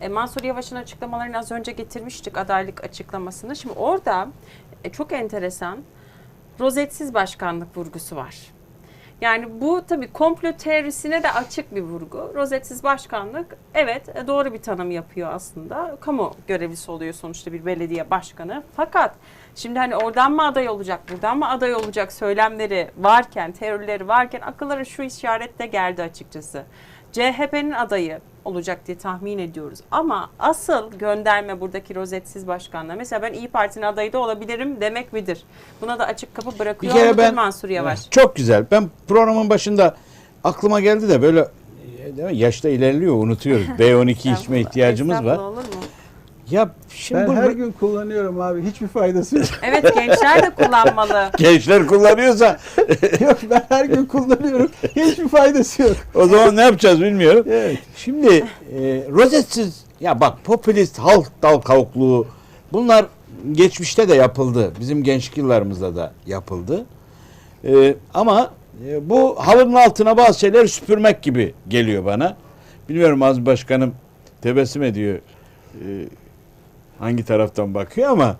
E, Mansur Yavaş'ın açıklamalarını az önce getirmiştik adaylık açıklamasını. Şimdi orada e, çok enteresan rozetsiz başkanlık vurgusu var. Yani bu tabii komplo teorisine de açık bir vurgu. Rozetsiz başkanlık evet e, doğru bir tanım yapıyor aslında. Kamu görevlisi oluyor sonuçta bir belediye başkanı. Fakat şimdi hani oradan mı aday olacak, buradan mı aday olacak söylemleri varken, teorileri varken akıllara şu işaret de geldi açıkçası. CHP'nin adayı olacak diye tahmin ediyoruz. Ama asıl gönderme buradaki rozetsiz başkanla. Mesela ben İyi Parti'nin adayı da olabilirim demek midir? Buna da açık kapı Bir bırakıyor kere mudur ben Mansur Yavaş? çok güzel. Ben programın başında aklıma geldi de böyle yaşta ilerliyor unutuyoruz. B12 içme ihtiyacımız var. Olur mu? Ya şimdi Ben bu her gün kullanıyorum abi. Hiçbir faydası yok. Evet gençler de kullanmalı. gençler kullanıyorsa yok ben her gün kullanıyorum. Hiçbir faydası yok. o zaman ne yapacağız bilmiyorum. Evet. Şimdi e, rozetsiz ya bak popülist halk dal kavukluğu bunlar geçmişte de yapıldı. Bizim gençlik yıllarımızda da yapıldı. E, ama e, bu halının altına bazı şeyler süpürmek gibi geliyor bana. Bilmiyorum az başkanım tebessüm ediyor. E, hangi taraftan bakıyor ama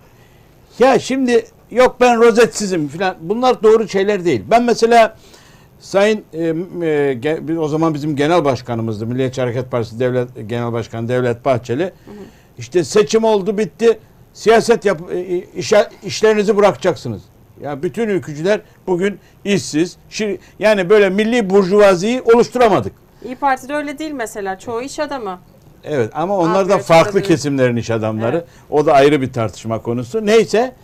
ya şimdi yok ben rozetsizim filan bunlar doğru şeyler değil. Ben mesela Sayın e, e, o zaman bizim genel başkanımızdı. Milliyetçi Hareket Partisi Devlet Genel Başkanı Devlet Bahçeli. İşte seçim oldu bitti. Siyaset yap e, işe- işlerinizi bırakacaksınız. Ya bütün ülkücüler bugün işsiz. Şir, yani böyle milli burjuvaziyi oluşturamadık. İyi Parti'de öyle değil mesela. Çoğu iş adamı. Evet ama onlar Abi, da farklı olabilir. kesimlerin iş adamları. Evet. O da ayrı bir tartışma konusu. Neyse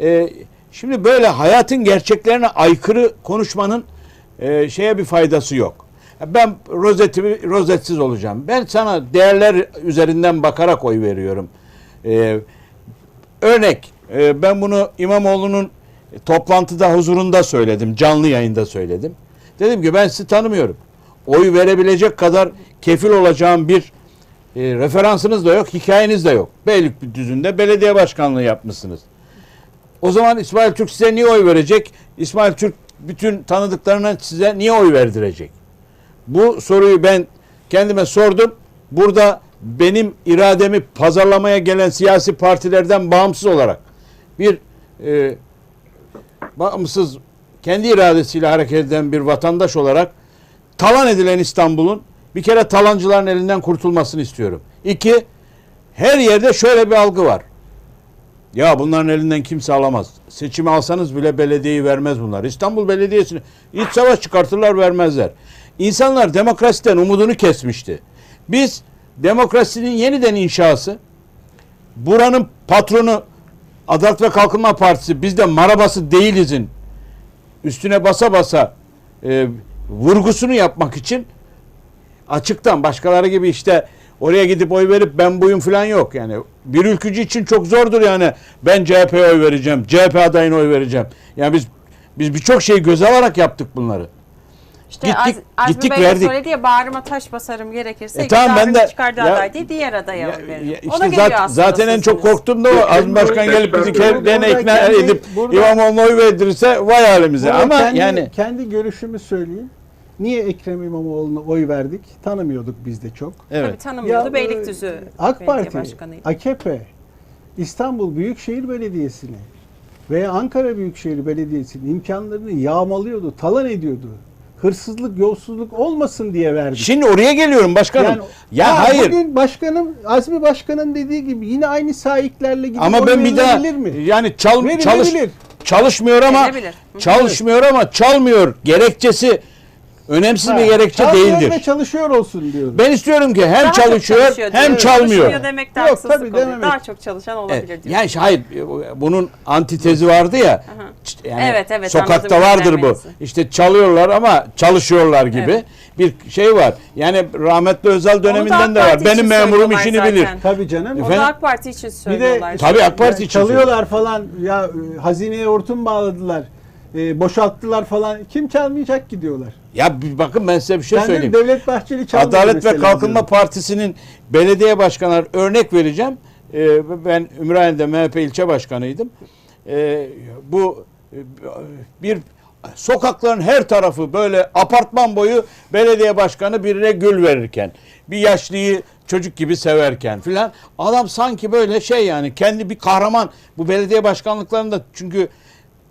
e, şimdi böyle hayatın gerçeklerine aykırı konuşmanın e, şeye bir faydası yok. Ben rozetimi rozetsiz olacağım. Ben sana değerler üzerinden bakarak oy veriyorum. E, örnek e, ben bunu İmamoğlu'nun toplantıda huzurunda söyledim. Canlı yayında söyledim. Dedim ki ben sizi tanımıyorum. Oy verebilecek kadar kefil olacağım bir e, referansınız da yok, hikayeniz de yok. Beylikdüzü'nde belediye başkanlığı yapmışsınız. O zaman İsmail Türk size niye oy verecek? İsmail Türk bütün tanıdıklarına size niye oy verdirecek? Bu soruyu ben kendime sordum. Burada benim irademi pazarlamaya gelen siyasi partilerden bağımsız olarak bir e, bağımsız kendi iradesiyle hareket eden bir vatandaş olarak talan edilen İstanbul'un bir kere talancıların elinden kurtulmasını istiyorum. İki, her yerde şöyle bir algı var. Ya bunların elinden kimse alamaz. Seçimi alsanız bile belediyeyi vermez bunlar. İstanbul Belediyesi'ni iç savaş çıkartırlar vermezler. İnsanlar demokrasiden umudunu kesmişti. Biz demokrasinin yeniden inşası buranın patronu Adalet ve Kalkınma Partisi biz de marabası değilizin üstüne basa basa e, vurgusunu yapmak için açıktan başkaları gibi işte oraya gidip oy verip ben buyum falan yok yani. Bir ülkücü için çok zordur yani ben CHP'ye oy vereceğim, CHP adayına oy vereceğim. Yani biz biz birçok şeyi göze alarak yaptık bunları. İşte Gittik- Az, Azmi gittik, Bey verdik. söyledi ya bağrıma taş basarım gerekirse. E tamam, ben de- çıkardığı ya- aday değil diğer adaya Ya- oy veririm. ya Ona işte geliyor zaten, zaten en çok korktuğum da o. Azmi Başkan gelip bizi kendine Burada ikna edip İmamoğlu'na oy verdirirse vay halimize. Ama kendi, yani kendi görüşümü söyleyeyim. Niye Ekrem İmamoğlu'na oy verdik? Tanımıyorduk biz de çok. evet. Tabii tanımıyordu Ya, Beylikdüzü e, AK Belediye Parti. AKP, İstanbul Büyükşehir Belediyesi'ni veya Ankara Büyükşehir Belediyesi'nin imkanlarını yağmalıyordu, talan ediyordu. Hırsızlık, yolsuzluk olmasın diye verdik. Şimdi oraya geliyorum başkanım. ya ha, hayır. Bugün başkanım, Azmi Başkan'ın dediği gibi yine aynı sahiplerle gidip Ama ben bir daha mi? yani çal, çalış çalışmıyor ama Verilebilir. Hı. çalışmıyor ama çalmıyor. Gerekçesi önemsiz Ha, bir gerekçe çalmıyor değildir. ve çalışıyor olsun diyorum. Ben istiyorum ki hem Daha çalışıyor, çalışıyor hem diyor. çalmıyor. Çalışmıyor demek de Yok, tabii oluyor. dememek. Daha çok çalışan olabilir Evet, diyor. yani şey, hayır bunun antitezi vardı ya. Yani Evet, evet, Sokakta vardır bu. İşte çalıyorlar ama çalışıyorlar gibi Evet. bir şey var. Yani rahmetli Özel döneminden de var. Benim memurum söylüyorlar işini zaten. bilir. Tabii canım. Onu Efendim? AK Parti için Bir de söylüyorlar. Tabii AK Parti için çalıyorlar falan ya e, hazineye hortum bağladılar. E, boşalttılar falan. Kim çalmayacak ki diyorlar. Ya bir bakın ben size bir şey Ben de söyleyeyim. Devlet Bahçeli çalmıyor Adalet ve Kalkınma diyorum. Partisi'nin belediye başkanları örnek vereceğim. Ee, ben Ümraniye'de MHP ilçe başkanıydım. Ee, bu e, bir sokakların her tarafı böyle apartman boyu belediye başkanı birine gül verirken bir yaşlıyı çocuk gibi severken filan adam sanki böyle şey yani kendi bir kahraman bu belediye başkanlıklarında çünkü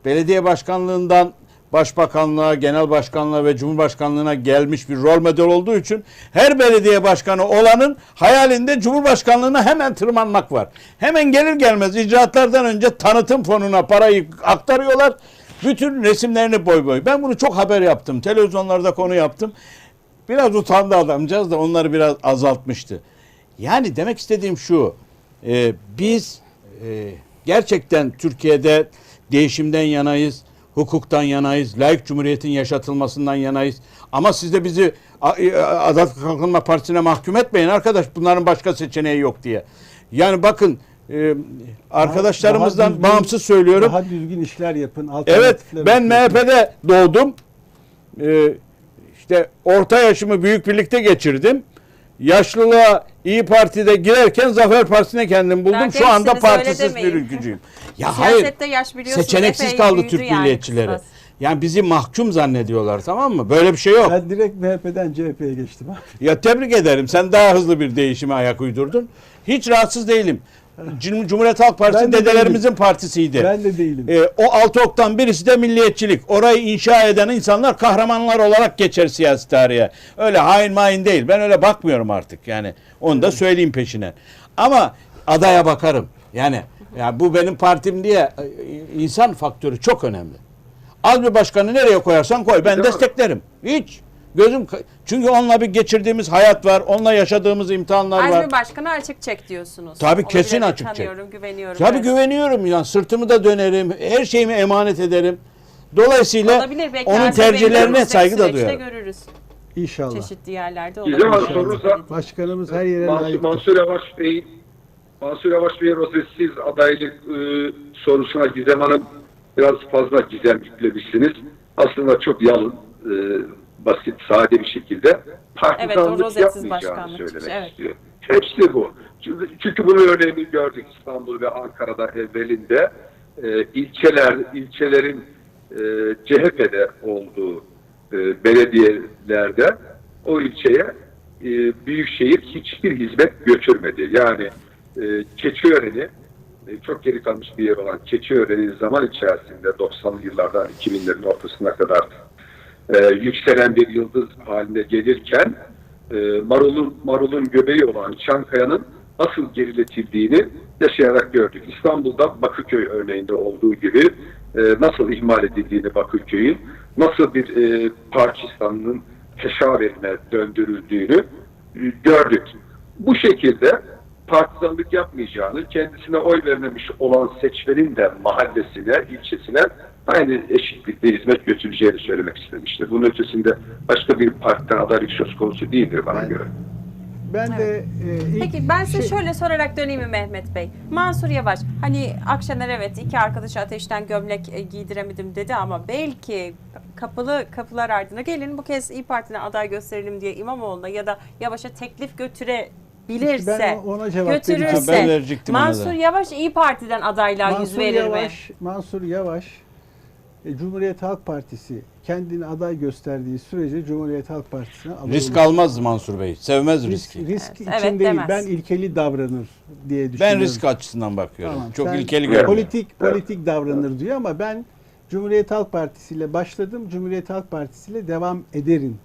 belediye başkanlığından başbakanlığa, genel başkanlığa ve cumhurbaşkanlığına gelmiş bir rol model olduğu için her belediye başkanı olanın hayalinde cumhurbaşkanlığına hemen tırmanmak var. Hemen gelir gelmez icraatlardan önce tanıtım fonuna parayı aktarıyorlar. Bütün resimlerini boy boy. Ben bunu çok haber yaptım. Televizyonlarda konu yaptım. Biraz utandı adamcağız da onları biraz azaltmıştı. Yani demek istediğim şu. e, biz e, gerçekten Türkiye'de değişimden yanayız. Hukuktan yanayız. Layık cumhuriyetin yaşatılmasından yanayız. Ama siz de bizi e, Adalet Kalkınma Partisi'ne mahkum etmeyin arkadaş. Bunların başka seçeneği yok diye. Yani bakın e, arkadaşlarımızdan düzgün- bağımsız söylüyorum. Daha düzgün işler yapın. Evet ben. MHP'de doğdum. Ee, işte orta yaşımı büyük birlikte geçirdim. Yaşlılığa İyi Parti'de girerken Zafer Partisi'ne kendim buldum. Daha Şu anda partisiz bir ülkücüyüm. Ya hayır. Yaş. Seçeneksiz epey kaldı Türk yani milliyetçileri. kıstas. Yani bizi mahkum zannediyorlar tamam mı? Böyle bir şey yok. Ben direkt MHP'den CHP'ye geçtim. Ya tebrik ederim. Sen daha hızlı bir değişime ayak uydurdun. Hiç rahatsız değilim. Cum- Cumhuriyet Halk Partisi Ben de dedelerimizin partisiydi. ben de değilim. E, o altı oktan birisi de milliyetçilik. Orayı inşa eden insanlar kahramanlar olarak geçer siyasi tarihe. Öyle hain main değil. Ben öyle bakmıyorum artık yani. Onu da söyleyeyim peşine. Ama adaya bakarım. Yani ya bu benim partim diye e, insan faktörü çok önemli. Az bir başkanı nereye koyarsan koy. Ben Değil mi? desteklerim. Hiç. Gözüm çünkü onunla bir geçirdiğimiz hayat var. Onunla yaşadığımız imtihanlar var. Azmi Başkan'a açık çek diyorsunuz. Tabii, Onu kesin açık çek. tanıyorum, güveniyorum. Tabii evet. güveniyorum ya. Sırtımı da dönerim. Her şeyimi emanet ederim. Dolayısıyla Olabilir. Belki onun Azmi tercihlerine saygı da duyarım. görürüz. İnşallah. Çeşitli yerlerde Gizem olabilir. Sorunuzda Başkanımız her yere Mansur, layık. Mansur Yavaş Bey'in Mansur Yavaş Bey'in rozetsiz adaylık e, sorusuna Gizem Hanım biraz fazla gizem yüklemişsiniz. Aslında çok yalın, e, basit, sade bir şekilde Evet, partizanlık rozetsiz yapmayacağını söylemek Evet. istiyor. Hepsi bu. Çünkü, çünkü bunun örneğini gördük İstanbul ve Ankara'da evvelinde. E, ilçeler, ilçelerin e, CHP'de olduğu e, belediyelerde o ilçeye e, büyükşehir hiçbir hizmet götürmedi. Yani e, Keçiören'i e, çok geri kalmış bir yer olan Keçiören'i zaman içerisinde 90'lı yıllardan 2000'lerin ortasına kadar e, yükselen bir yıldız haline gelirken e, Marul'un Marul'un göbeği olan Çankaya'nın nasıl geriletildiğini yaşayarak gördük. İstanbul'da Bakırköy örneğinde olduğu gibi e, nasıl ihmal edildiğini Bakırköy'ün, nasıl bir e, Pakistan'ın teşaverine döndürüldüğünü e, gördük. Bu şekilde partizanlık yapmayacağını, kendisine oy vermemiş olan seçmenin de mahallesine, ilçesine aynı eşitlikle hizmet götüreceğini söylemek istemiştir. Bunun ötesinde başka bir partiden adaylık söz konusu değildir bana Ben- göre. Ben de e, ilk Peki ben size şey- şöyle sorarak döneyim mi Mehmet Bey? Mansur Yavaş hani Akşener evet iki arkadaşı ateşten gömlek e, giydiremedim dedi ama belki kapılı kapılar ardına gelin bu kez İyi Parti'ne aday gösterelim diye İmamoğlu'na ya da Yavaş'a teklif götürebilirse Ben ona cevap götürürse. Ben verecektim ona. Mansur Yavaş İyi Parti'den adaylığa yüz Mansur verir mi? Yavaş, Mansur Yavaş e, Cumhuriyet Halk Partisi kendini aday gösterdiği sürece Cumhuriyet Halk Partisi'ne aday Risk olur. almaz Mansur Bey. Sevmez risk, riski. risk Evet, için evet değil. demez. Ben ilkeli davranır diye düşünüyorum. Ben risk açısından bakıyorum. Tamam, Çok ilkeli görmüyorum. Politik politik davranır diyor ama ben Cumhuriyet Halk Partisi ile başladım. Cumhuriyet Halk Partisi ile devam ederim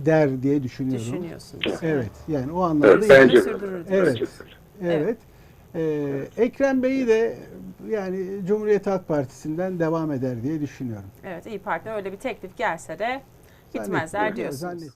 der diye düşünüyorum. Düşünüyorsunuz. Evet. Yani o anlamda Evet, bence sürdürür. Evet. De. Evet. Ee, Ekrem Bey'i de yani Cumhuriyet Halk Partisi'nden devam eder diye düşünüyorum. Evet İyi Parti'den öyle bir teklif gelse de gitmezler diyorsunuz. zannetmiyorum.